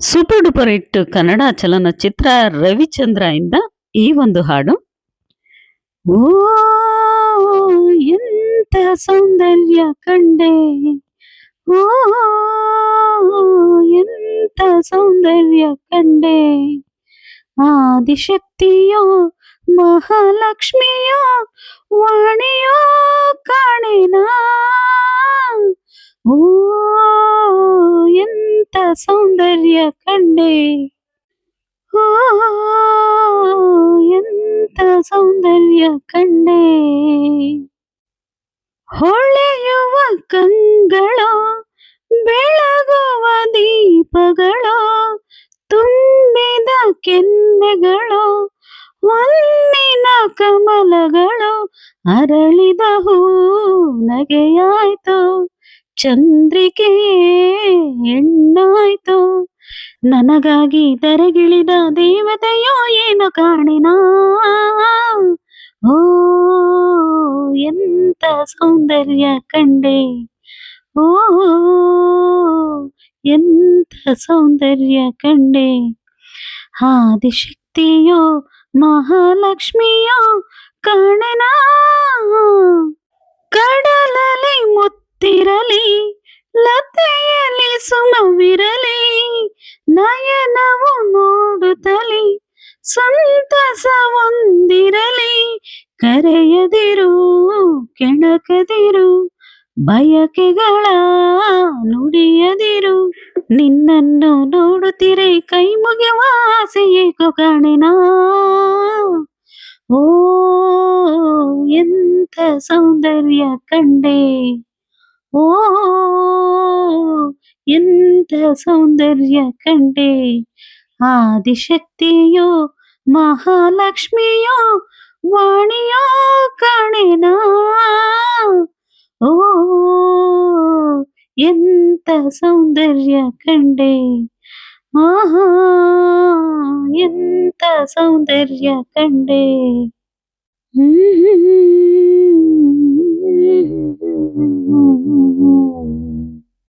Super duper hit Kannada ಚಲನಚಿತ್ರ 'ರವಿಚಂದ್ರ' ಇಂದ ಈ ಒಂದು ಹಾಡು. ಓ, ಎಂಥ ಸೌಂದರ್ಯ ಕಂಡೆ. ಓ, ಎಂಥ ಸೌಂದರ್ಯ ಕಂಡೆ. ಆದಿಶಕ್ತಿಯೋ, ಮಹಾಲಕ್ಷ್ಮಿಯೋ, ವಾಣಿಯೋ, ಕಾಣೆನಾ. ಸೌಂದರ್ಯ ಕಂಡೆ. ಎಂಥ ಸೌಂದರ್ಯ ಕಂಡೆ. ಹೊಳೆಯುವ ಕಂಗಳೋ, ಬೆಳಗುವ ದೀಪಗಳೋ, ತುಂಬಿದ ಕೆನ್ನೆಗಳೋ ಹೊನ್ನಿನ ಕಮಲಗಳು ಅರಳಿದ ಹೂ ನಗೆಯಾಯ್ತು. ಚಂದ್ರಿಕೆಯೇ ಹೆಣ್ಣಾಯ್ತು. ನನಗಾಗಿ ತರಗಿಳಿದ ದೇವತೆಯೋ ಏನು ಕಾಣೆನಾ ಓ ಎಂತ ಸೌಂದರ್ಯ ಕಂಡೆ. ಓ ಎಂತ ಸೌಂದರ್ಯ ಕಂಡೆ. ಆದಿಶಕ್ತಿಯೋ, ಮಹಾಲಕ್ಷ್ಮಿಯೋ ಕಾಣೆನಾ? ನೋಡುತ್ತಲಿ ಸಂತಸ ಹೊಂದಿರಲಿ ಕರೆಯದಿರು, ಕೆಣಕದಿರು, ಬಯಕೆಗಳ ನುಡಿಯದಿರು. ನಿನ್ನನ್ನು ನೋಡುತ್ತಿರೆ ಕೈ ಮುಗಿಯುವ ಕಾಣೆನಾ ಓ, ಎಂಥ ಸೌಂದರ್ಯ ಕಂಡೆ. ಓ, ಎಂಥ ಸೌಂದರ್ಯ ಕಂಡೆ. ಆದಿಶಕ್ತಿಯೋ ಮಹಾಲಕ್ಷ್ಮಿಯೋ ವಾಣಿಯೋ ಕಾಣೆನಾ ಓ ಎಂಥ ಸೌಂದರ್ಯ ಕಂಡೆ ಆಹಾ ಎಂಥ ಸೌಂದರ್ಯ ಕಂಡೆ ಹ್ಮ್